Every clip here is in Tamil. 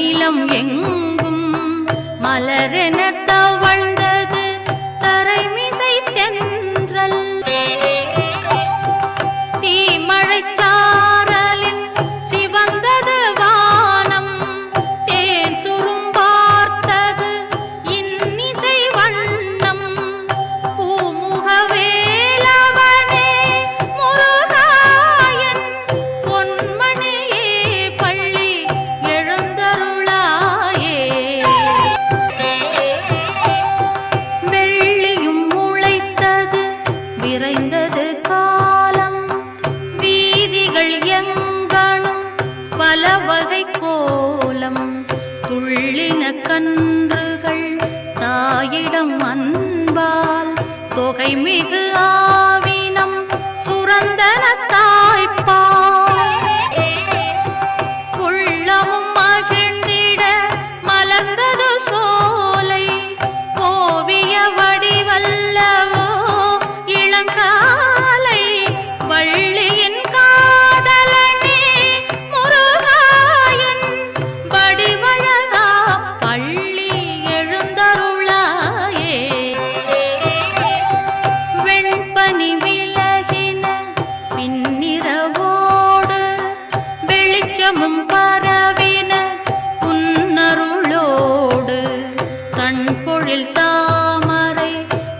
நிலம் எங்கும் மலரென நிறைந்தது காலம் வீதிகள் எங்கனும் பல வகை கோலம் துள்ளின கன்றுகள் தாயிடம் அன்பால் தொகை மிகு ஆ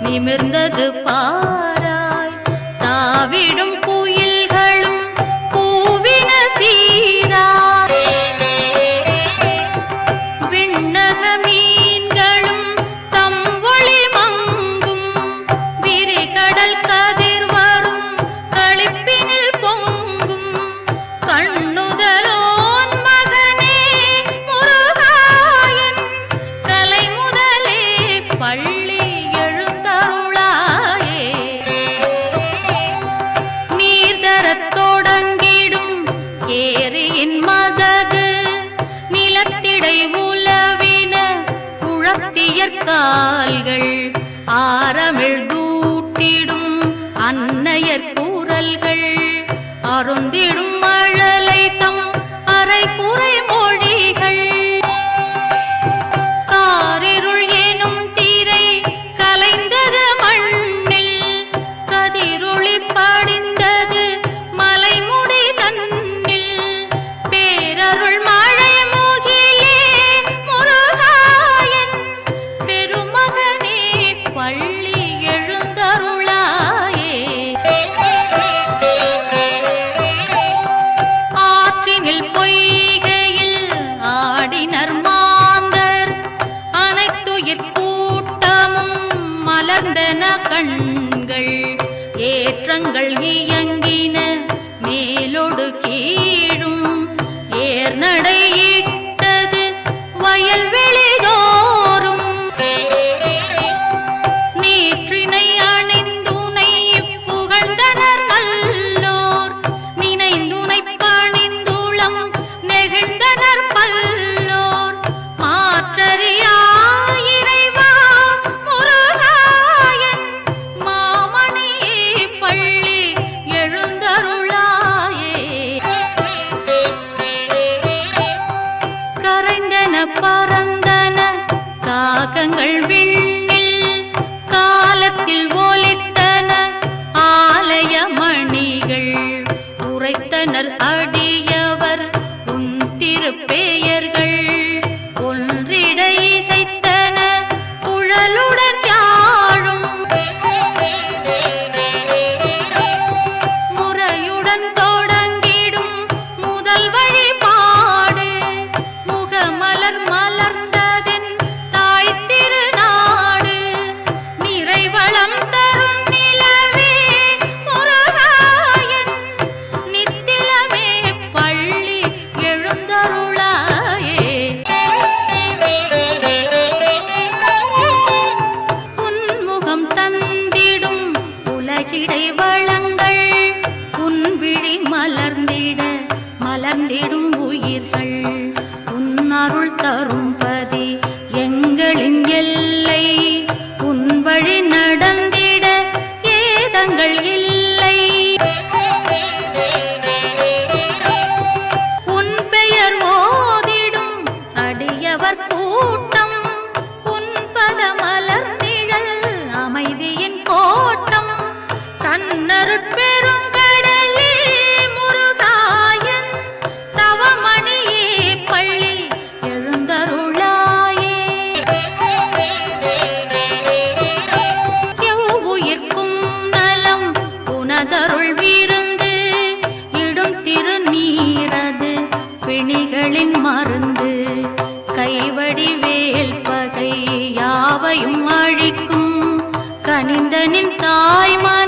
நிமிர்ந்தது பா கால்கள் ஆரமிழ் தூட்டிடும் அன்னையர் கூறல்கள் அருந்திடும் மழலை தம் அரை குறை மரங்கள் இயங்கின மேலொடு கீழும் ஏர் நடையிட்டு திருப்பெயர்கள் ¡Puta! கண்ணனின் தாய்மா